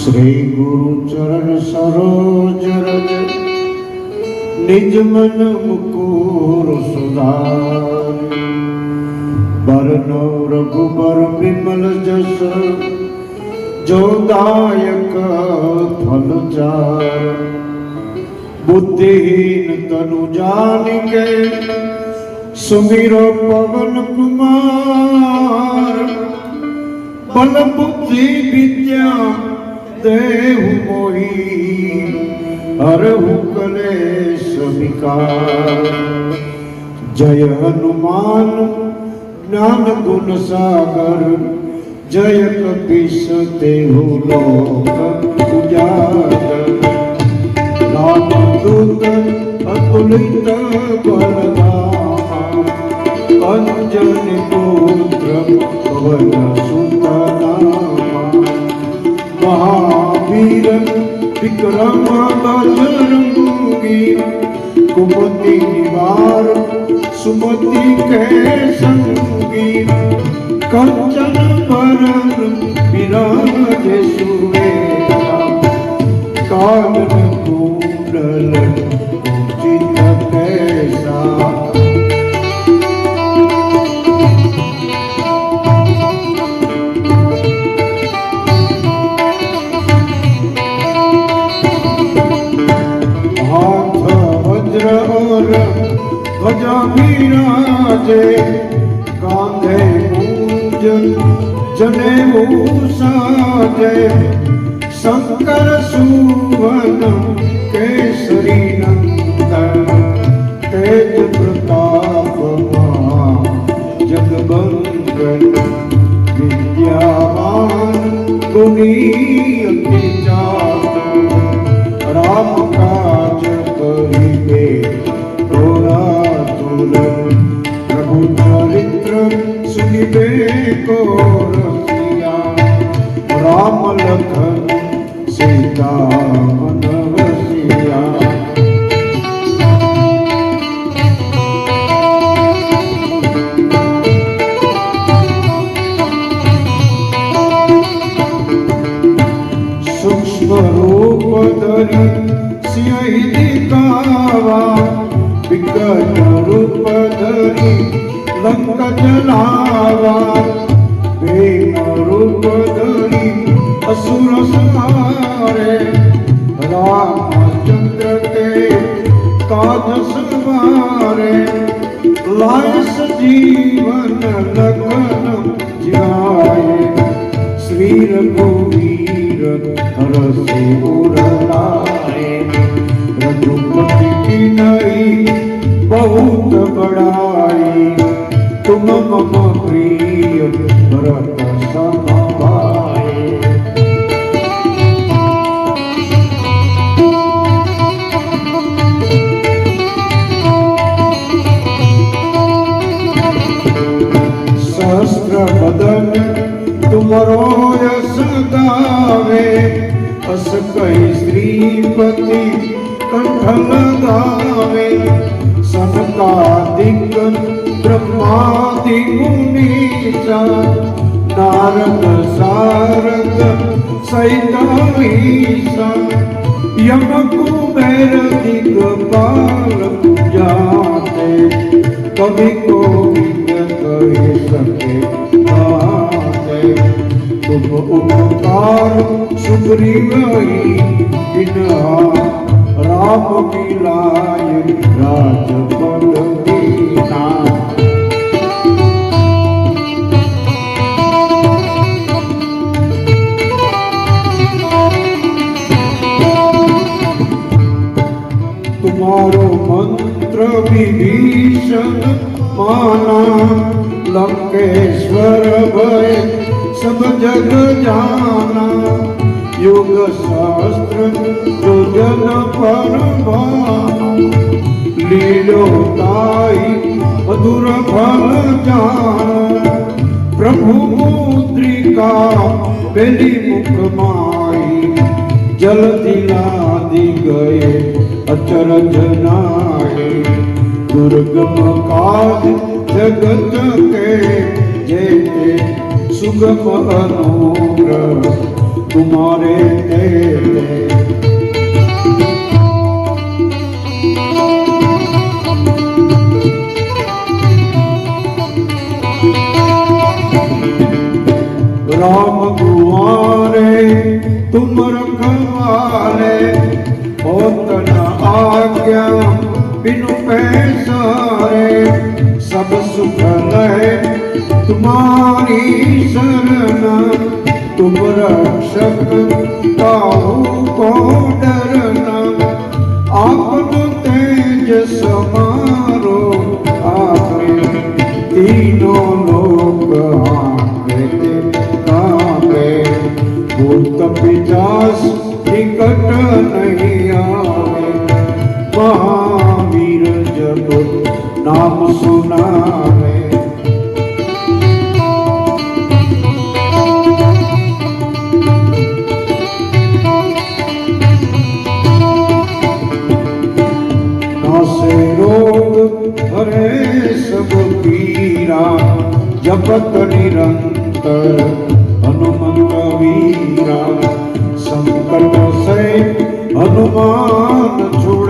શ્રી ગુરુ ચરણ સરોજ રજ, નિજ મન મુકુર સુધાર. બરનો રઘુબર વિમલ જસ જોદાયક ફલ ચાર. બુદ્ધિહીન તનુ જાનિકે સુમિરો પવન કુમાર. બલ બુદ્ધિ વિદ્યા દેહુ મોહી હરહુ કલેશ વિકાર જય હનુમાન જ્ઞાન ગુણ સાગર જય કપીશ દેહુ લોક ઉજાગર રામદૂત અતુલિત બલધામા અંજની પુત્ર પવન સુતનામા ਮਹਾਵੀਰ ਵਿਕਰਮ ਬਜਰੰਗੀ ਕੁਮਤੀ ਨਿਵਾਰ ਸੁਮਤੀ ਕਹਿ ਸੰਗੀ ਕੰਚਨ ਪਰਮ ਬਿਰਾਜੇ ਸੁਵੇਦਾ ਕਾਮਨ હાથ વજ્ર ઓર ધ્વજા વિરાજે કાંધે મૂંજ જને સાજે શંકર સુવન કેસરી को रसिया राम लखन सीता मनवसिया रूप धरी दिखावा विकट रूप धरी લંકા ચલાવા ભીમ રૂપ ધરી અસુર સંહારે રામચંદ્ર કે કાજ સંવારે લાયસ જીવન લગન જાય શ્રી રઘુવીર રસે ઉરલાય રઘુપતિ નહીં બહુત બડા মম প্রিয় ভরত সমবায় সহস্র বদন তুমরো রস গাবে अस कई श्रीपति कंठल गावे સનકાદિક બ્રહ્માદિ મુનિચા નારદ સારદ સહિત મીશા યમ કુબેર દિગપાલ જાતે કવિ કોવિંદ કહી શકે આતે શુભ ઉપકાર સુગ્રીવ ઇન હાથે राम मिलाय राजपद दीना तुम्हारो मंत्र विभीषण माना लंकेश्वर भय सब जग जाना। યોગ શાસ્ત્ર યોજન પરમા લીલો તાઈ અધુર ફલ જાણ પ્રભુ મુદ્રિકા પેલી મુખ માઈ જલથી લાદી ગયે અચર જનાય દુર્ગમ કાજ જગત કે જે સુગમ અનુગ્રહ तुम्हारे तेरे राम कुमारे तुम रखवाले होत न आज्ञा बिनु पैसारे सब सुख लय तुम्हारी शरण आपन तेज समारो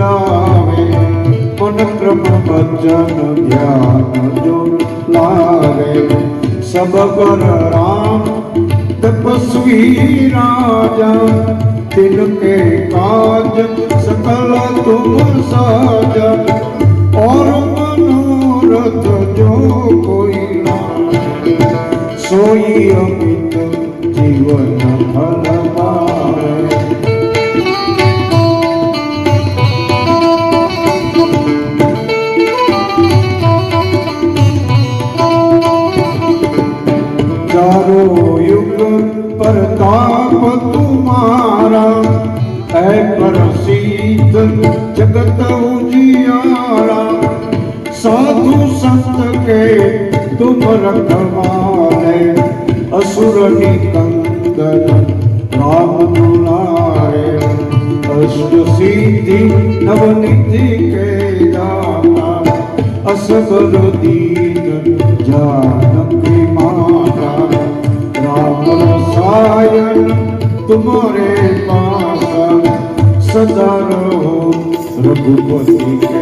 हनुमान छुड़ावे मन क्रम भजन ध्यान जो लावे सब पर राम तपस्वी राजा तिनके काज सकल तुम साजा और मनोरथ जो कोई હજારો યુગ પ્રતાપ તુમારા. હે પ્રસિદ્ધ જગત ઉજિયારા. સાધુ સંત કે તુમ રખવારે અસુરની કંદન રામ દુલારે અષ્ટ સિદ્ધિ નવનિધિ કે દાતા અસબર દી तुम्हारे पास सदा रहो रघुपति के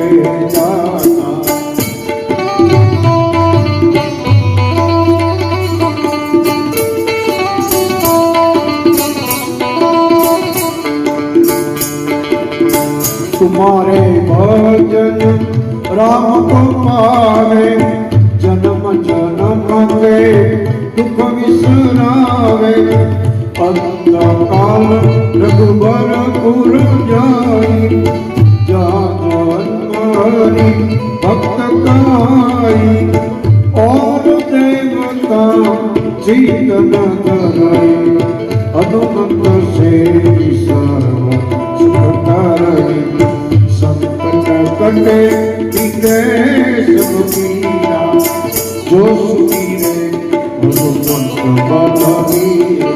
तुम्हारे भजन राम को पावे जन्म जन्म के दुख विसरावे। का काल रघुबरपुर जाई जानी भक्त कमाई और देवता चित न कराई, हनुमत से सर्व सुख संकट कटे जो सुनी रे, हनुमत बाबा मीरा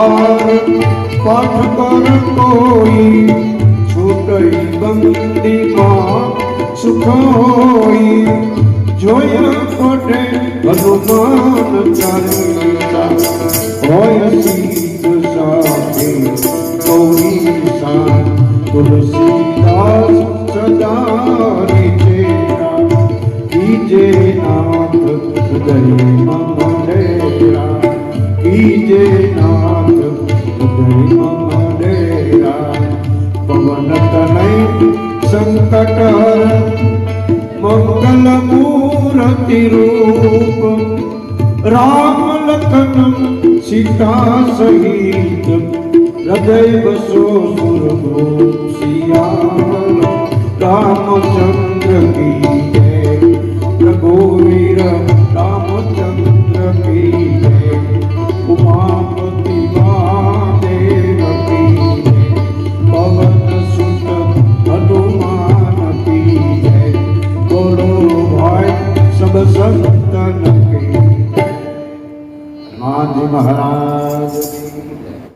पाठ कर कोई छूटई बंदी माँ सुख होई। जोया पठे हनुमान चालीसा, होय सीत साथे कोई सान तुलसीदास सदा रीजे कीजे नाथ हृदय मम डेरा कीजे नाथ તનય સંકટ મંગલ મૂર્તિ રૂપ રામ લખન સીતા સહિત હૃદય બસો સુરભો સિયાવલ રામચંદ્ર કી જય રઘુવીર